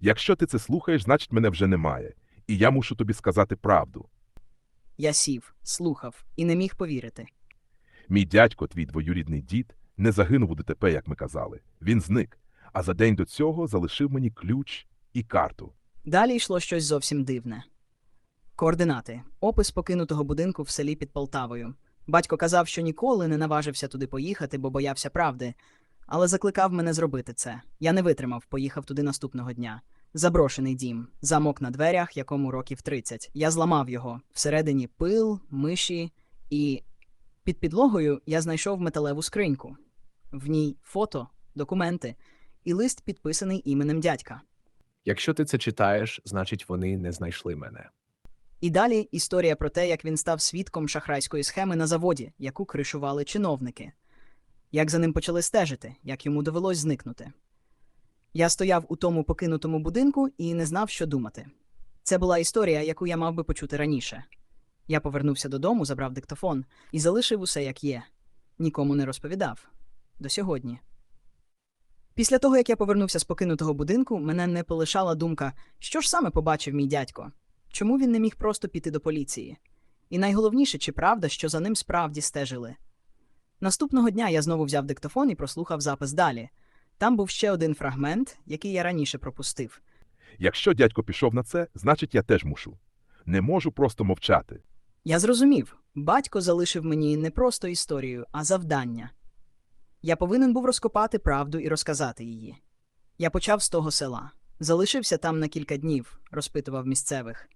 Якщо ти це слухаєш, значить мене вже немає. І я мушу тобі сказати правду. Я сів, слухав і не міг повірити. Мій дядько, твій двоюрідний дід, не загинув у ДТП, як ми казали. Він зник. А за день до цього залишив мені ключ і карту. Далі йшло щось зовсім дивне. Координати. Опис покинутого будинку в селі під Полтавою. Батько казав, що ніколи не наважився туди поїхати, бо боявся правди, але закликав мене зробити це. Я не витримав, поїхав туди наступного дня. Заброшений дім, замок на дверях, якому років 30. Я зламав його. Всередині пил, миші, і під підлогою я знайшов металеву скриньку. В ній фото, документи і лист, підписаний іменем дядька. Якщо ти це читаєш, значить вони не знайшли мене. І далі історія про те, як він став свідком шахрайської схеми на заводі, яку кришували чиновники, як за ним почали стежити, як йому довелось зникнути. Я стояв у тому покинутому будинку і не знав, що думати. Це була історія, яку я мав би почути раніше. Я повернувся додому, забрав диктофон і залишив усе як є. Нікому не розповідав. До сьогодні. Після того, як я повернувся з покинутого будинку, мене не полишала думка, що ж саме побачив мій дядько. Чому він не міг просто піти до поліції? І найголовніше, чи правда, що за ним справді стежили? Наступного дня я знову взяв диктофон і прослухав запис далі. Там був ще один фрагмент, який я раніше пропустив. Якщо дядько пішов на це, значить я теж мушу. Не можу просто мовчати. Я зрозумів, батько залишив мені не просто історію, а завдання. Я повинен був розкопати правду і розказати її. Я почав з того села. Залишився там на кілька днів, розпитував місцевих.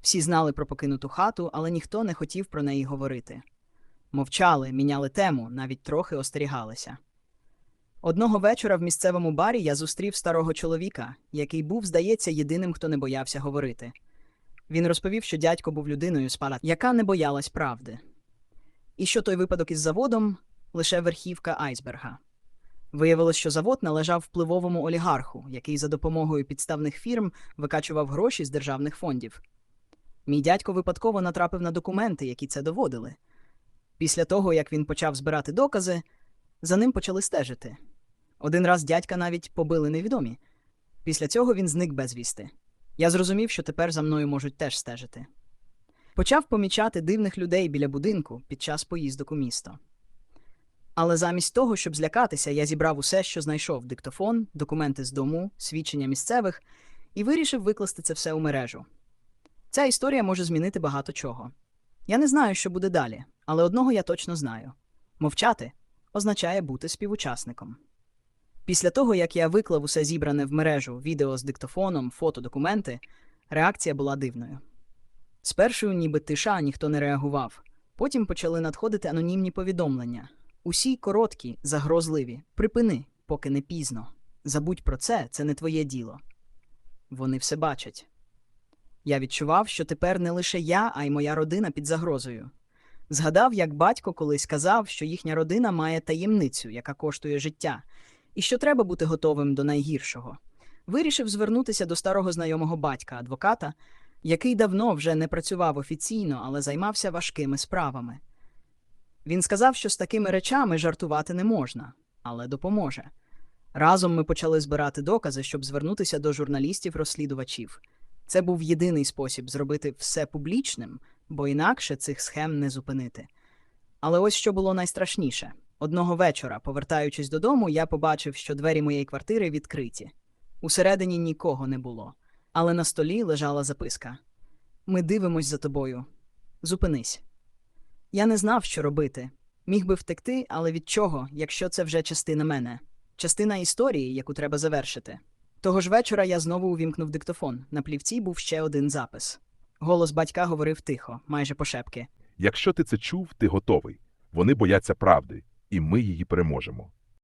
Всі знали про покинуту хату, але ніхто не хотів про неї говорити. Мовчали, міняли тему, навіть трохи остерігалися. Одного вечора в місцевому барі я зустрів старого чоловіка, який був, здається, єдиним, хто не боявся говорити. Він розповів, що дядько був людиною з яка не боялась правди. І що той випадок із заводом лише верхівка айсберга. Виявилось, що завод належав впливовому олігарху, який за допомогою підставних фірм викачував гроші з державних фондів. Мій дядько випадково натрапив на документи, які це доводили. Після того, як він почав збирати докази, за ним почали стежити. Один раз дядька навіть побили невідомі. Після цього він зник безвісти. Я зрозумів, що тепер за мною можуть теж стежити. Почав помічати дивних людей біля будинку під час поїздок у місто. Але замість того, щоб злякатися, я зібрав усе, що знайшов: диктофон, документи з дому, свідчення місцевих, і вирішив викласти це все у мережу. Ця історія може змінити багато чого. Я не знаю, що буде далі, але одного я точно знаю: мовчати означає бути співучасником. Після того, як я виклав усе зібране в мережу відео з диктофоном, фото, документи, реакція була дивною. Спершу, ніби тиша, ніхто не реагував. Потім почали надходити анонімні повідомлення. Усі короткі, загрозливі. Припини, поки не пізно. Забудь про це, це не твоє діло. Вони все бачать. Я відчував, що тепер не лише я, а й моя родина під загрозою. Згадав, як батько колись казав, що їхня родина має таємницю, яка коштує життя, і що треба бути готовим до найгіршого. Вирішив звернутися до старого знайомого батька, адвоката, який давно вже не працював офіційно, але займався важкими справами. Він сказав, що з такими речами жартувати не можна, але допоможе. Разом ми почали збирати докази, щоб звернутися до журналістів-розслідувачів. Це був єдиний спосіб зробити все публічним, бо інакше цих схем не зупинити. Але ось що було найстрашніше. Одного вечора, повертаючись додому, я побачив, що двері моєї квартири відкриті. Усередині нікого не було, але на столі лежала записка: Ми дивимось за тобою. Зупинись. Я не знав, що робити. Міг би втекти, але від чого, якщо це вже частина мене, частина історії, яку треба завершити. Того ж вечора я знову увімкнув диктофон. На плівці був ще один запис. Голос батька говорив тихо, майже пошепки. Якщо ти це чув, ти готовий. Вони бояться правди, і ми її переможемо.